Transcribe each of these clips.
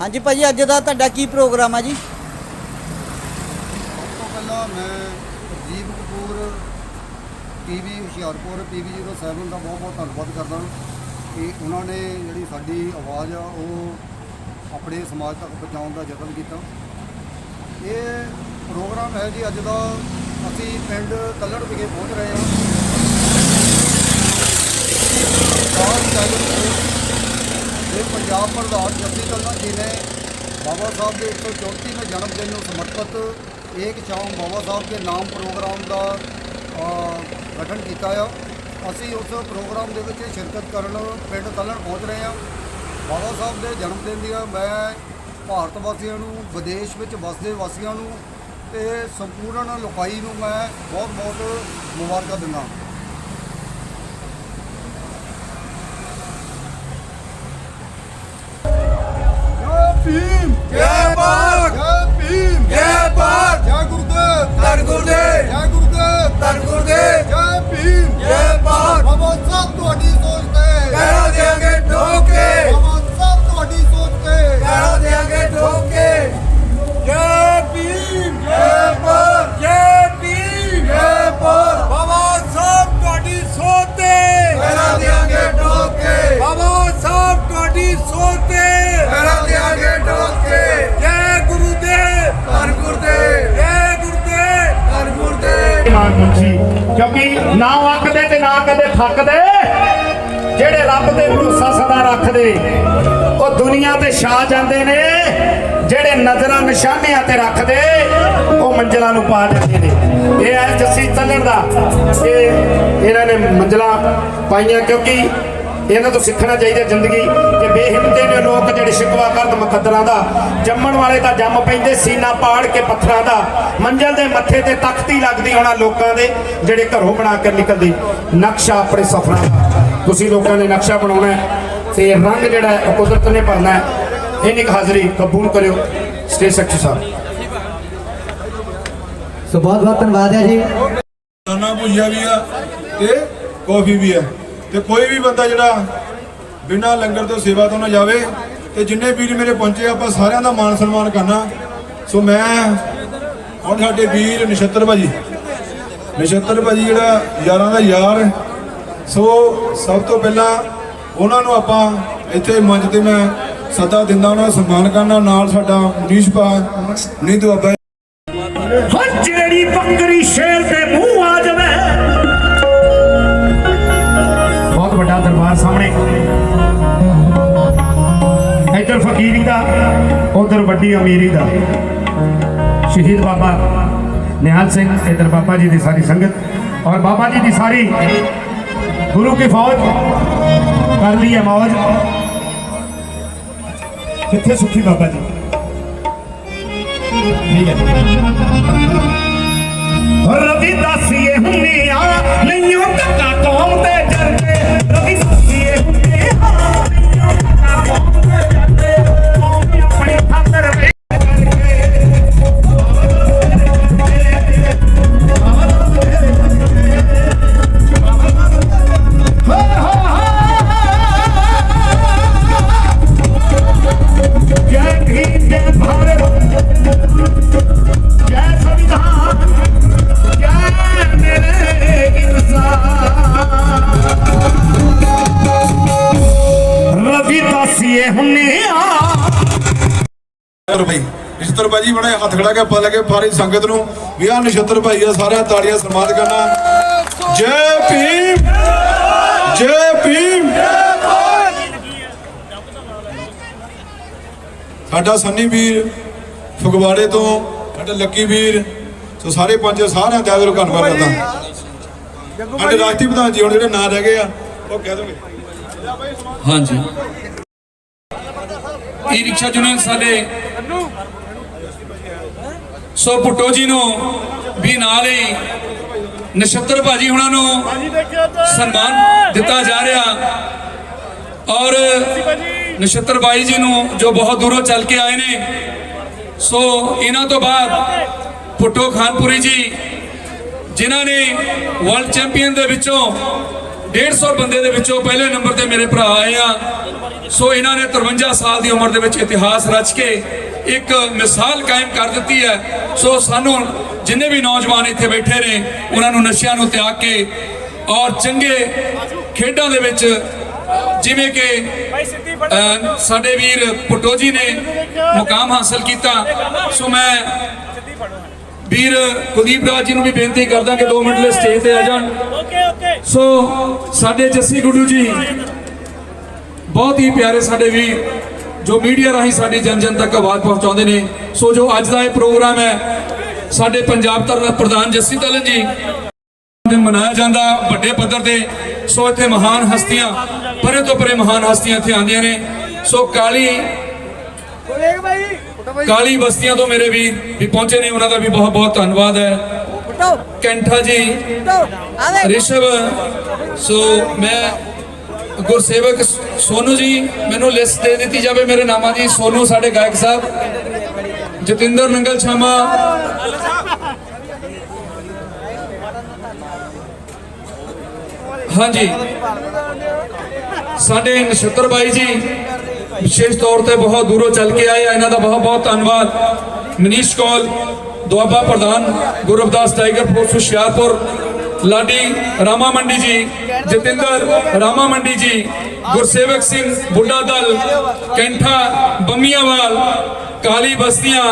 ਹਾਂਜੀ ਭਾਜੀ, ਅੱਜ ਦਾ ਤੁਹਾਡਾ ਕੀ ਪ੍ਰੋਗਰਾਮ ਆ ਜੀ? ਸਭ ਤੋਂ ਪਹਿਲਾਂ ਮੈਂ ਜੀਵ ਕਪੂਰ ਟੀਵੀ ਹੁਸ਼ਿਆਰਪੁਰ ਪੀਵੀ 07 ਦਾ ਬਹੁਤ ਬਹੁਤ ਧੰਨਵਾਦ ਕਰਦਾ ਕਿ ਉਹਨਾਂ ਨੇ ਜਿਹੜੀ ਸਾਡੀ ਆਵਾਜ਼ ਆ, ਉਹ ਆਪਣੇ ਸਮਾਜ ਤੱਕ ਪਹੁੰਚਾਉਣ ਦਾ ਯਤਨ ਕੀਤਾ। ਇਹ ਪ੍ਰੋਗਰਾਮ ਹੈ ਜੀ, ਅੱਜ ਦਾ ਅਸੀਂ ਪਿੰਡ ਕੱਲੜ ਵਿਖੇ ਪਹੁੰਚ ਰਹੇ ਹਾਂ ਰਾਜ ਟਾਈਗਰ ਕੋਲ ਇਹ ਪੰਜਾਬ ਪ੍ਰਧਾਨ ਜੱਸੀ ਕੱਲ੍ਹਾ ਜੀ ਨੇ ਬਾਬਾ ਸਾਹਿਬ ਦੇ 134ਵੇਂ ਜਨਮ ਦਿਨ ਨੂੰ ਸਮਰਪਿਤ ਏਕ ਸ਼ਾਮ ਬਾਬਾ ਸਾਹਿਬ ਦੇ ਨਾਮ ਪ੍ਰੋਗਰਾਮ ਦਾ ਗਠਨ ਕੀਤਾ ਆ। ਅਸੀਂ ਉਸ ਪ੍ਰੋਗਰਾਮ ਦੇ ਵਿੱਚ ਸ਼ਿਰਕਤ ਕਰਨ ਪਿੰਡ ਤਲਣ ਪਹੁੰਚ ਰਹੇ ਹਾਂ। ਬਾਬਾ ਸਾਹਿਬ ਦੇ ਜਨਮ ਦਿਨ ਦੀਆਂ ਮੈਂ ਭਾਰਤ ਵਾਸੀਆਂ ਨੂੰ, ਵਿਦੇਸ਼ ਵਿੱਚ ਵਸਦੇ ਵਾਸੀਆਂ ਨੂੰ ਤੇ ਸੰਪੂਰਨ ਲੋਕਾਈ ਨੂੰ ਮੈਂ ਬਹੁਤ ਬਹੁਤ ਮੁਬਾਰਕਾਂ ਦਿੰਦਾ ਜੈ ਭੀਮ ਜੈ ਭਾਰਤ ਜੈ ਭੀਮ ਜੈ ਭਾਰਤ ਜੈ ਗੁਰਦੇਵ ਧੰਨ ਗੁਰਦੇਵ ਜੈ ਗੁਰਦੇਵ ਧੰਨ ਗੁਰਦੇਵ ਜੈ ਭੀਮ ਜੈ ਭਾਰਤ ਬਾਬਾ ਸਾਹਿਬ ਤੁਹਾਡੀ ਸੋਚ ਤੇ ਕਹਿਣਾ ਦੇਾਂਗੇ ਠੋਕ ਕਿਉਂਕਿ ਨਾ ਵਕਦੇ ਤੇ ਨਾ ਕਦੇ ਥੱਕਦੇ। ਜਿਹੜੇ ਰੱਬ ਤੇ ਭਰੋਸਾ ਸਦਾ ਰੱਖਦੇ, ਉਹ ਦੁਨੀਆ ਤੇ ਛਾ ਜਾਂਦੇ ਨੇ। ਜਿਹੜੇ ਨਜ਼ਰਾਂ ਨਿਸ਼ਾਨਿਆਂ ਤੇ ਰੱਖਦੇ, ਉਹ ਮੰਜ਼ਲਾਂ ਨੂੰ ਪਾ ਜਾਂਦੇ ਨੇ। ਇਹ ਹੈ ਜੱਸੀ ਚੱਲਣ ਦਾ। ਇਹ ਇਹਨਾਂ ਨੇ ਮੰਜ਼ਲਾਂ ਪਾਈਆਂ ਕਿਉਂਕਿ ਇਹਨਾਂ ਤੋਂ ਸਿੱਖਣਾ ਚਾਹੀਦਾ ਜ਼ਿੰਦਗੀ। ਕਿ ਬੇਹਿੰਮਤੇ ਨੇ ਲੋਕ ਜਿਹੜੇ ਸ਼ਿਕਵਾ ਕਰਦ ਮੁਕੱਦਰਾਂ ਦਾ ਜੰਮਣ ਵਾਲੇ ਤਾਂ ਜੰਮ ਪੈਂਦੇ ਸੀਨਾ ਪਾੜ ਕੇ ਪੱਥਰਾਂ ਦਾ। ਮੰਜ਼ਲ ਦੇ ਮੱਥੇ ਤੇ ਤਖਤੀ ਲੱਗਦੀ ਹੋਣਾ ਲੋਕਾਂ ਦੇ ਜਿਹੜੇ ਘਰੋਂ ਬਣਾ ਕੇ ਨਿਕਲਦੇ। ਨਕਸ਼ਾ ਆਪਣੇ ਸਫਰਾਂ ਦਾ। ਤੁਸੀਂ ਲੋਕਾਂ ਨੇ ਨਕਸ਼ਾ ਬਣਾਉਣਾ ਤੇ ਰੰਗ ਜਿਹੜਾ ਕੁਦਰਤ ਨੇ ਭਰਨਾ ਹੈ। ਇੰਨੀ ਕੁ ਹਾਜ਼ਰੀ ਕਬੂਲ ਕਰਿਓ। ਸਟੇਜ ਸੈਕਟਰੀ ਸਾਹਿਬ। ਸੋ ਬਹੁਤ ਬਹੁਤ ਧੰਨਵਾਦ ਹੈ ਜੀ। ਨਾਨਾ ਭੁਜੀਆ ਵੀ ਆ ਤੇ ਕਾਫੀ ਵੀ ਆ। ਤੇ ਕੋਈ ਵੀ ਬੰਦਾ ਜਿਹੜਾ ਬਿਨਾਂ ਲੰਗਰ ਤੋਂ ਸੇਵਾ ਤੋਂ ਨਾ ਜਾਵੇ ਤੇ ਜਿੰਨੇ ਵੀਰ ਮੇਰੇ ਪਹੁੰਚੇ, ਆਪਾਂ ਸਾਰਿਆਂ ਦਾ ਮਾਣ ਸਨਮਾਨ ਕਰਨਾ। ਸੋ ਮੈਂ ਹੁਣ ਸਾਡੇ ਵੀਰ ਨਛੱਤਰ ਭਾਜੀ। ਨਛੱਤਰ ਭਾਜੀ ਜਿਹੜਾ ਯਾਰਾਂ ਦਾ ਯਾਰ। ਸੋ ਸਭ ਤੋਂ ਪਹਿਲਾਂ ਉਹਨਾਂ ਨੂੰ ਆਪਾਂ ਇੱਥੇ ਮੰਚ ਤੇ ਮੈਂ ਸੱਦਾ ਦਿੰਦਾ, ਉਹਨਾਂ ਦਾ ਸਨਮਾਨ ਕਰਨਾ। ਨਾਲ ਸਾਡਾ ਮਨੀਸ਼ ਭਾ, ਨੀਂਦੂ ਬਾਬਾ ਹੋ ਜਿਹੜੀ ਬੱਕਰੀ ਸ਼ੇਰ ਦੇ ਮੂੰਹ ਆ ਜਾਵੇ ਦਰਬਾਰ ਸਾਹਮਣੇ। ਇੱਧਰ ਫਕੀਰੀ ਦਾ, ਉਧਰ ਵੱਡੀ ਅਮੀਰੀ ਦਾ। ਸ਼ਹੀਦ ਬਾਬਾ ਨਿਹਾਲ ਸਿੰਘ, ਇੱਧਰ ਬਾਬਾ ਜੀ ਦੀ ਸਾਰੀ ਸੰਗਤ। ਔਰ ਬਾਬਾ ਜੀ ਦੀ ਸਾਰੀ ਗੁਰੂ ਕੀ ਫੌਜ ਕਰ ਲਈ ਹੈ ਮੌਜ। ਕਿੱਥੇ ਸੁਖੀ ਬਾਬਾ ਜੀ? ਠੀਕ ਹੈ। ਰਵੀ ਦਾਸੀਏ ਹੁੰਨੇ ਆ ਨਹੀਂਓ ਧੱਕਾ ਕੌਮ ਤੇ ਜਰਦੇ ਰਵੀ ਧੱਕਾ ਕੌਮ ਰਵੀ ਦਾਸੀਏ ਹੁੰਨੇ ਆ। ਭਾਈ ਨਛੱਤਰ ਭਾਈ ਜੀ ਬੜਾ ਹੱਥ ਖੜਾ ਕੇ ਪਾ ਲਗੇ ਸਾਰੀ ਸੰਗਤ ਨੂੰ। ਵੀ ਆ ਨਛੱਤਰ ਭਾਈ ਆ ਸਾਰਿਆਂ ਤਾੜੀਆਂ ਸਨਮਾਨ ਕਰਨਾ। ਜੈ ਭੀਮ ਜੈ ਭੀਮ। ਸਾਡਾ ਸੰਨੀ ਵੀਰ ਫਗਵਾੜੇ ਤੋਂ ਸਾਡਾ ਲੱਕੀ ਵੀਰ ਸੋ ਸਾਰੇ ਪੰਜ ਸਾਰਿਆਂ ਦਾ ਦਿਲ ਧੰਨਵਾਦ ਕਰਦਾ। ਸਾਡੇ ਰਾਸ਼ਟਰੀ ਪ੍ਰਧਾਨ ਜੀ ਹੁਣ ਜਿਹੜੇ ਨਾਂ ਰਹਿ ਗਏ ਆ ਉਹ ਕਹਿ ਦੋਗੇ ਹਾਂਜੀ। ਈ ਰਿਕਸ਼ਾ ਯੂਨੀਅਨ ਸਾਡੇ ਸੋ ਪੁੱਟੋ ਜੀ ਨੂੰ ਵੀ ਨਾਲ ਹੀ ਨਛੱਤਰ ਭਾਜੀ ਉਹਨਾਂ ਨੂੰ ਸਨਮਾਨ ਦਿੱਤਾ ਜਾ ਰਿਹਾ। ਔਰ ਨਛੱਤਰ ਭਾਈ ਜੀ ਨੂੰ ਜੋ ਬਹੁਤ ਦੂਰੋਂ ਚੱਲ ਕੇ ਆਏ ਨੇ, ਸੋ ਇਹਨਾਂ ਤੋਂ ਬਾਅਦ ਪੁੱਟੋ ਖਾਨਪੁਰੀ ਜੀ, ਜਿਨ੍ਹਾਂ ਨੇ ਵਰਲਡ ਚੈਂਪੀਅਨ ਦੇ ਵਿੱਚੋਂ 150 ਬੰਦੇ ਦੇ ਵਿੱਚੋਂ ਪਹਿਲੇ ਨੰਬਰ ਤੇ ਮੇਰੇ ਭਰਾ ਆਏ ਆ। ਸੋ ਇਹਨਾਂ ਨੇ 53 ਸਾਲ ਦੀ ਉਮਰ ਦੇ ਵਿੱਚ ਇਤਿਹਾਸ ਰਚ ਕੇ ਇੱਕ ਮਿਸਾਲ ਕਾਇਮ ਕਰ ਦਿੱਤੀ ਹੈ। ਸੋ ਸਾਨੂੰ ਜਿੰਨੇ ਵੀ ਨੌਜਵਾਨ ਇੱਥੇ ਬੈਠੇ ਨੇ, ਉਹਨਾਂ ਨੂੰ ਨਸ਼ਿਆਂ ਨੂੰ ਤਿਆਗ ਕੇ ਔਰ ਚੰਗੇ ਖੇਡਾਂ ਦੇ ਵਿੱਚ, ਜਿਵੇਂ ਕਿ ਸਾਡੇ ਵੀਰ ਪੁੱਟੋ ਜੀ ਨੇ ਮੁਕਾਮ ਹਾਸਲ ਕੀਤਾ। ਸੋ ਮੈਂ ਵੀਰ ਕੁਲਦੀਪ ਰਾਜ ਜੀ ਨੂੰ ਵੀ ਬੇਨਤੀ ਕਰਦਾ ਕਿ 2 ਮਿੰਟ ਲਈ ਸਟੇਜ ਤੇ ਆ ਜਾਣ। ਸੋ ਸਾਡੇ ਜੱਸੀ ਗੁੱਡੂ ਜੀ ਬਹੁਤ ਹੀ ਪਿਆਰੇ ਸਾਡੇ ਵੀਰ ਜੋ ਮੀਡੀਆ ਰਾਹੀਂ ਸਾਡੀ ਜਨ ਜਨ ਤੱਕ ਆਵਾਜ਼ ਪਹੁੰਚਾਉਂਦੇ ਨੇ। ਸੋ ਜੋ ਅੱਜ ਦਾ ਇਹ ਪ੍ਰੋਗਰਾਮ ਹੈ ਸਾਡੇ ਪੰਜਾਬ ਤਰ ਪ੍ਰਧਾਨ ਜੱਸੀ ਤਲਨ ਜੀ ਦਿਨ ਮਨਾਇਆ ਜਾਂਦਾ ਵੱਡੇ ਪੱਧਰ ਤੇ। ਸੋ ਇੱਥੇ ਮਹਾਨ ਹਸਤੀਆਂ ਪਰੇ ਤੋਂ ਪਰੇ ਮਹਾਨ ਹਸਤੀਆਂ ਇੱਥੇ ਆਉਂਦੀਆਂ ਨੇ। ਸੋ ਕਾਲੀ ਕਾਲੀ ਬਸਤੀਆਂ ਤੋਂ ਮੇਰੇ ਵੀਰ ਵੀ ਪਹੁੰਚੇ ਨੇ ਉਹਨਾਂ ਦਾ ਵੀ ਬਹੁਤ ਬਹੁਤ ਧੰਨਵਾਦ ਹੈ। ਕੈਂਠਾ ਜੀ ਰਿਸ਼ਵ ਸੋ ਮੈਂ ਗੁਰਸੇਵਕ ਸੋਨੂ ਜੀ, ਮੈਨੂੰ ਲਿਸਟ ਦੇ ਦਿੱਤੀ ਜਾਵੇ ਮੇਰੇ ਨਾਮਾਂ ਦੀ। ਸੋਨੂ, ਸਾਡੇ ਗਾਇਕ ਸਾਹਿਬ। ਜਤਿੰਦਰ ਨੰਗਲ ਛਾਮਾ ਹਾਂਜੀ। ਸਾਡੇ ਨਛੱਤਰ ਬਾਈ ਜੀ, ਵਿਸ਼ੇਸ਼ ਤੌਰ ਤੇ ਬਹੁਤ ਦੂਰੋਂ ਚੱਲ ਕੇ ਆਏ ਆ। ਇਹਨਾਂ ਦਾ ਬਹੁਤ ਬਹੁਤ ਧੰਨਵਾਦ। ਮਨੀਸ਼ ਕੌਲ ਦੁਆਬਾ ਪ੍ਰਧਾਨ ਗੁਰਬਦਾਸ ਟਾਈਗਰ ਫੋਰਸ ਹੁਸ਼ਿਆਰਪੁਰ। ਲਾਡੀ ਰਾਮਾ ਮੰਡੀ ਜੀ, ਜਤਿੰਦਰ ਰਾਮਾ ਮੰਡੀ ਜੀ, ਗੁਰਸੇਵਕ ਸਿੰਘ ਬੁੱਢਾ ਦਲ, ਕੈਂਠਾ ਬੰਮੀਆਵਾਲ, ਕਾਲੀ ਬਸਤੀਆਂ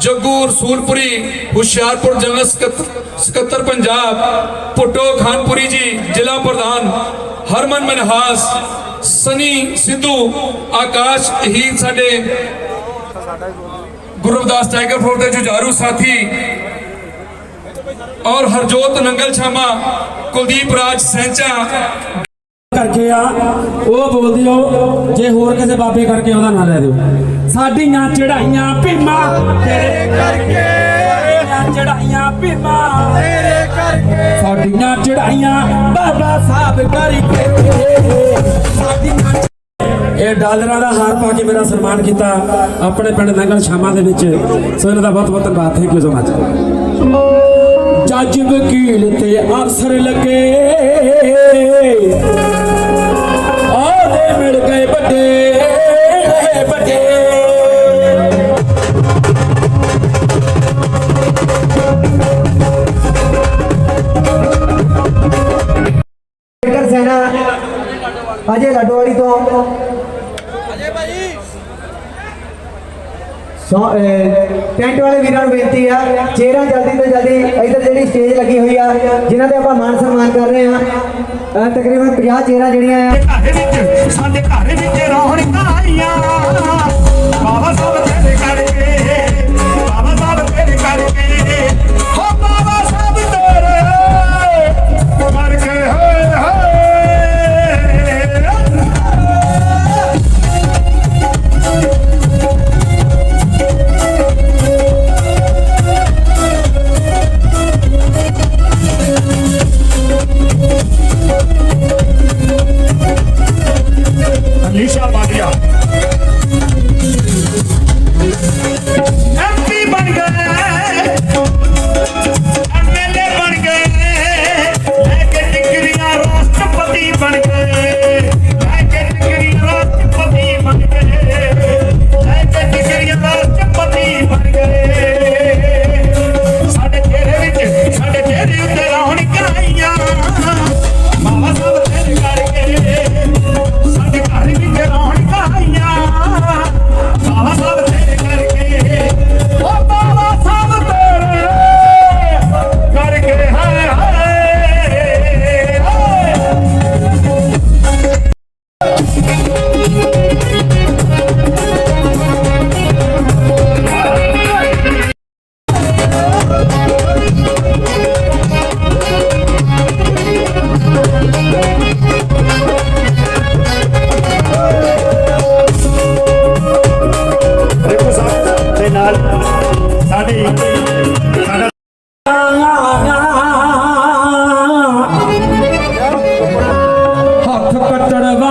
ਜੱਗੂ ਰਸੂਲਪੁਰੀ ਹੁਸ਼ਿਆਰਪੁਰ ਜਨਰਲ ਸਕੱਤਰ ਪੰਜਾਬ ਪੁੱਟੋ ਖਾਨਪੁਰੀ ਜੀ, ਜ਼ਿਲ੍ਹਾ ਪ੍ਰਧਾਨ ਹਰਮਨ ਮਨਹਾਸ, ਸਨੀ ਸਿੱਧੂ, ਆਕਾਸ਼ ਹੀਰ ਸਾਡੇ ਗੁਰਦਾਸ ਟਾਈਗਰ ਫੋਰ ਦੇ ਜੁਝਾਰੂ ਸਾਥੀ ਔਰ ਹਰਜੋਤ ਨੰਗਲ ਛਾਮਾ ਕੁਲਦੀਪ ਰਾਜ ਸੈਂਚਾ। ਕਰਕੇ ਆ, ਉਹ ਬੋਲ ਦਿਓ ਜੇ ਹੋਰ ਕਿਸੇ ਬਾਬੇ ਕਰਕੇ ਉਹਦਾ ਨਾਂ ਲੈ ਦਿਓ। ਸਾਡੀਆਂ ਚੜਾਈਆਂ ਭੀਮਾ, ਤੇਰੇ ਕਰਕੇ। ਚੜਾਈਆਂ ਭੀਮਾ, ਤੇਰੇ ਕਰਕੇ। ਸਾਡੀਆਂ ਚੜਾਈਆਂ ਬਾਬਾ ਸਾਹਿਬ ਕਰਕੇ। ਸਾਡੀਆਂ ਇਹ ਡਾਲਰਾਂ ਦਾ ਹਾਰ ਪਾ ਕੇ ਮੇਰਾ ਸਨਮਾਨ ਕੀਤਾ ਆਪਣੇ ਪਿੰਡ ਨੰਗਲ ਸ਼ਾਮਾ ਦੇ ਵਿੱਚ। ਸੋ ਇਹਨਾਂ ਦਾ ਬਹੁਤ ਬਹੁਤ ਧੰਨਵਾਦ। ਥੈਂਕ ਯੂ ਸੋ ਮਚ ਜੱਜ ਵਕੀਲ ਤੇ ਅਫਸਰ ਲੱਗੇ। ਆਦੇ ਮਿਲ ਗਏ ਵੱਡੇ ਵੱਡੇ। ਸੈਨਾ ਅਜੇ ਲੱਡੋਵਾਲੀ ਤੋਂ ਅਜੇ ਭਾਈ ਸੌ- ਟੈਂਟ ਵਾਲੇ ਵੀਰਾਂ ਨੂੰ ਬੇਨਤੀ ਆ, ਚੇਅਰਾਂ ਜਲਦੀ ਤੋਂ ਜਲਦੀ ਇੱਧਰ ਜਿਹੜੀ ਸਟੇਜ ਲੱਗੀ ਹੋਈ ਆ, ਜਿਨ੍ਹਾਂ ਤੇ ਆਪਾਂ ਮਾਨ ਸਨਮਾਨ ਕਰ ਰਹੇ ਆ। ਤਕਰੀਬਨ 50 ਚੇਅਰਾਂ ਜਿਹੜੀਆਂ ਆ। ਸਾਡੇ ਘਰ ਵਿੱਚ ਰੌਣਕਾਂ ਆਈਆਂ। ਬਾਬਾ ਸਾਹਿਬ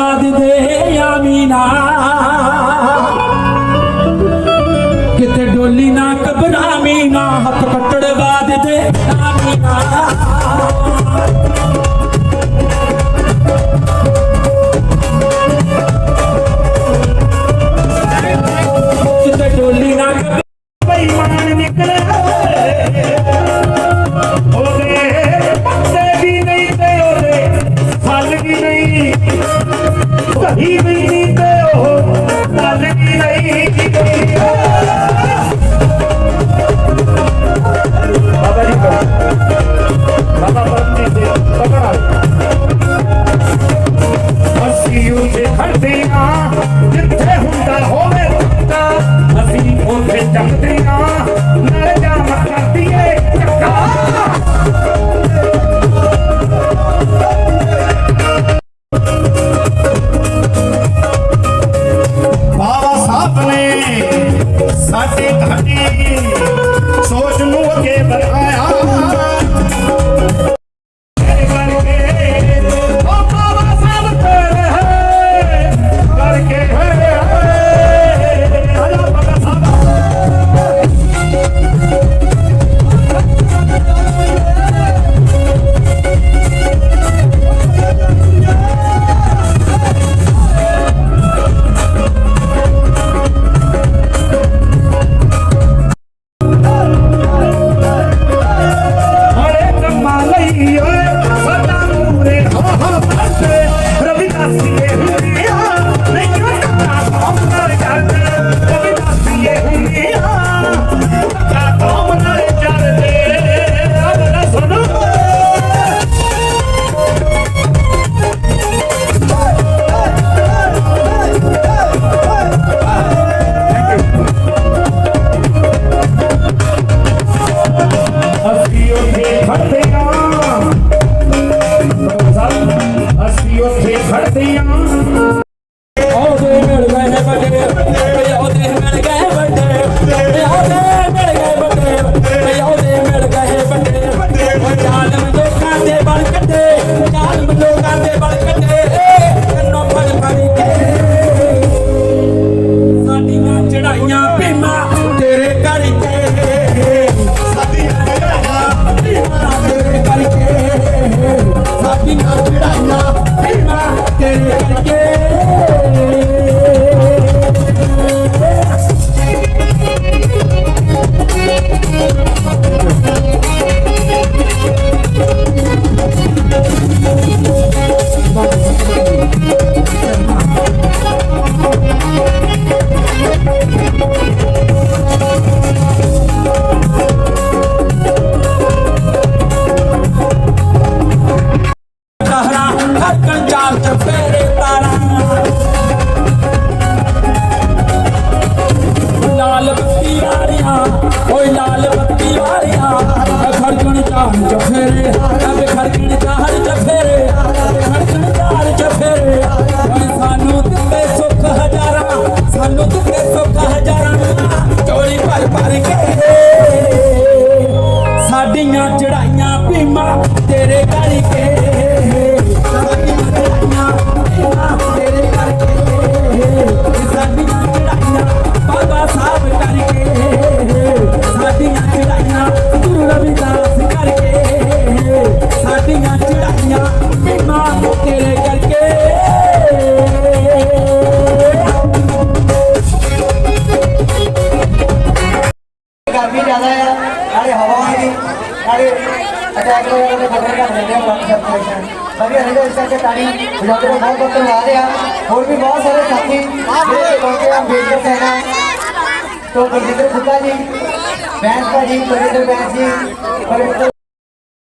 চাঁদ দে আমি না। ਸਹੀ ਵੀ ਤੇ ਉਹ ਗੱਲ ਨਹੀਂ ਰਹੀ ਬਾਬਾ ਜੀ ਬਾਬਾ ਪਰਮਜੀਤ ਦੇ ਪਕੜਾ। ਅਸੀਂ ਉੱਥੇ ਖੜਦੇ ਆਂ ਅਸੀਂ ਉੱਥੇ ਖੜਦੇ ਆਂ ਆਉਂਦੇ ਮਿਲ ਗਏ ਬੱਲੇ ਸਾਰੇ ਅਟੈਕ ਦੇ ਆ ਬਲੱਡ ਬਹੁਤ ਹੋਰ ਵੀ ਬਹੁਤ ਸਾਰੇ ਸਾਥੀ ਜਿਹੜੇ ਪਹੁੰਚੇ ਆ ਜੀ, ਬੈਂਸ ਜੀ